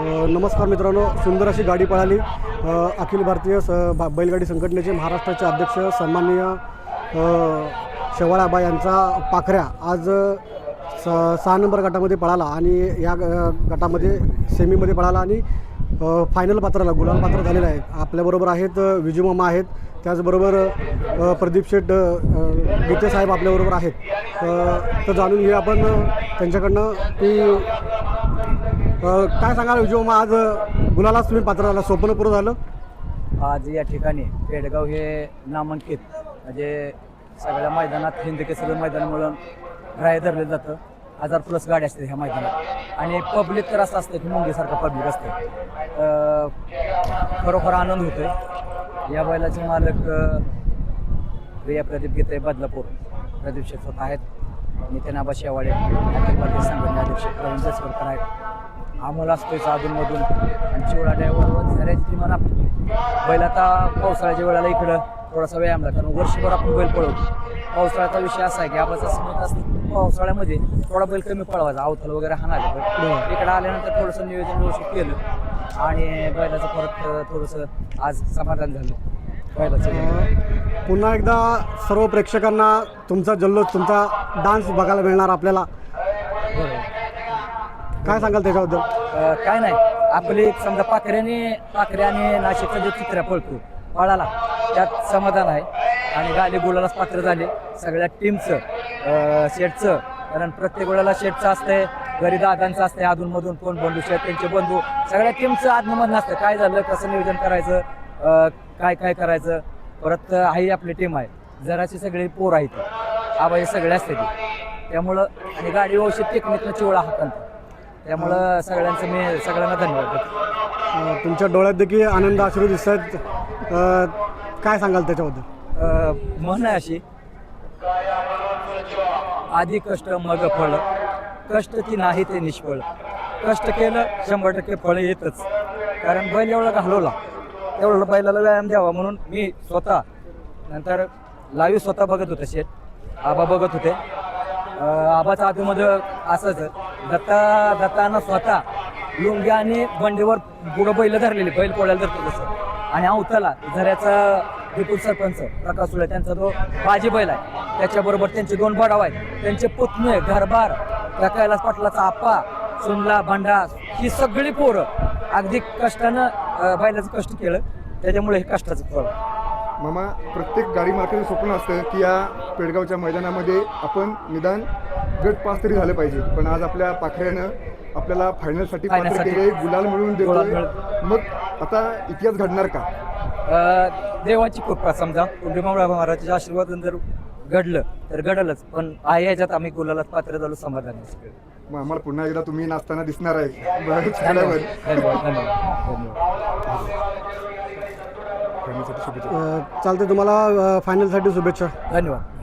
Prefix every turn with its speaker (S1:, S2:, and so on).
S1: नमस्कार मित्रांनो सुंदर अशी गाडी पळाली. अखिल भारतीय स बा- बैलगाडी संघटनेचे महाराष्ट्राचे अध्यक्ष सन्माननीय शेवाळाबा यांचा पाखऱ्या आज स सहा नंबर गटामध्ये पळाला आणि या ग- गटामध्ये सेमीमध्ये पळाला आणि फायनल पात्राला गुलाल पात्र झालेलं आहे आपल्याबरोबर आहेत अ, आहेत. त्याचबरोबर प्रदीप शेठ अ, गीते साहेब आपल्याबरोबर आहेत. तर जाणून घेऊया आपण त्यांच्याकडनं की काय सांगाल विजू मग आज गुलाला गुलालाच तुम्ही पात्र झाला स्वप्न पूर्ण झालं?
S2: आज या ठिकाणी पेडगाव हे नामांकित म्हणजे सगळ्या मैदानात हिंद केसरी मैदान मिळून राय धरलं जातं. हजार प्लस गाडी असते ह्या मैदानात. आणि पब्लिक तर असं असतं की मुंगीसारखं पब्लिक असतं. खरोखर आनंद होतो या बैलाचे मालक प्रिया प्रदीप गीते बदलापूर. प्रदीप शेख स्वतः आहेत. नितीन आबा शेवाळे संघटना अध्यक्ष प्रवीण जसवरकर आहेत. अमोल असतोय अधूनमधून आणि चिवडा ड्रायव्हर झऱ्याची ती बैल आता पावसाळ्याच्या वेळेला इकडं थोडासा व्यायामला कारण वर्षभर आपण बैल पळवतो. पावसाळ्याचा विषय असा आहे की असतो पावसाळ्यामध्ये थोडा बैल कमी पळवायचा. अवथल वगैरे हाणाले
S1: बरं.
S2: इकडे आल्यानंतर थोडंसं नियोजन व्यवस्थित केलं. आणि बैलाचं परत थोडंसं आज समाधान झालं.
S1: पुन्हा एकदा सर्व प्रेक्षकांना तुमचा जल्लोष तुमचा डान्स बघायला मिळणार आपल्याला.
S2: बरोबर
S1: काय सांगाल त्याच्याबद्दल?
S2: अ, काय नाही. आपली एक समजा पाखऱ्याने पाखऱ्याने नाशिकचा जो चित्र पळतो पळाला त्यात समाधान आहे. आणि गाडी गुलालाच पात्र झाले. सगळ्या टीमचं शेटचं कारण प्रत्येक वेळेला शेटचं असतंय घरी दादांचं असतंय अधूनमधून कोण बंधू शेट त्यांचे बंधू सगळ्या टीमचं आदनमधन असतं काय झालं कसं नियोजन करायचं अ, काय काय करायचं? परत हाही आपली टीम आहे. जराची सगळी पोर आहेत. आबाई सगळे असते ती त्यामुळं आणि गाडी व्यवस्थित टेक्निकनं चिवळा हातांत त्यामुळं सगळ्यांचं मी सगळ्यांना धन्यवाद देतो.
S1: अ, तुमच्या डोळ्यात देखील आनंद अश्रू दिसत आहेत काय सांगाल त्याच्याबद्दल?
S2: अ, म्हण आहे अशी. आधी कष्ट मग फळ. कष्ट ती नाही ते निष्फळ. कष्ट केलं शंभर टक्के फळ येतच. कारण बैल एवढा घालवला. तेवढं बैलाला व्यायाम द्यावा म्हणून मी स्वतः नंतर लाईव्ह स्वतः बघत होते शेट आबा बघत होते. अ, आबाचं आतमध्ये असंच. दत्ता दत्तानं स्वतः लुंगी आणि बंडीवर पुढं बैल धरलेली बैल पोळ्याला धरतो तसं. आणि अवताला झऱ्याचा विपुल सरपंच प्रकाश सुळे त्यांचा जो बाजी बैल आहे त्याच्याबरोबर त्यांचे दोन बडाव आहेत. त्यांचे पुतणे घरबार त्या कैलास पाटलाचा आप्पा सुनला भांडा ही सगळी पोरं अगदी कष्टानं बैलाचं कष्ट केलं. त्याच्यामुळे हे कष्टाचं फळ.
S3: मामा प्रत्येक गाडी मालकाचं स्वप्न असतं की या पेडगावच्या मैदानामध्ये आपण निदान गट पास तरी झालं पाहिजे. पण आज आपल्या पाखऱ्यानं आपल्याला फायनलसाठी पात्र
S2: फायनलसाठी
S3: केले गुलाल मिळवून
S2: गुलाल
S3: देतोय मग आता इतिहास घडणार का?
S2: अ, देवाची कृपा समजा कुंडीमावळा महाराजाच्या आशीर्वादन जर घडलं तर घडलंच. पण आहे ह्याच्यात आम्ही गुलाला पात्र झालो समाधान
S3: मग आम्हाला पुन्हा एकदा तुम्ही नाचताना दिसणार आहे. बरं,
S2: धन्यवाद. धन्यवाद धन्यवाद धन्यवाद.
S3: फायनलसाठी शुभेच्छा.
S1: अ, चालते तुम्हाला फायनलसाठी शुभेच्छा.
S2: धन्यवाद.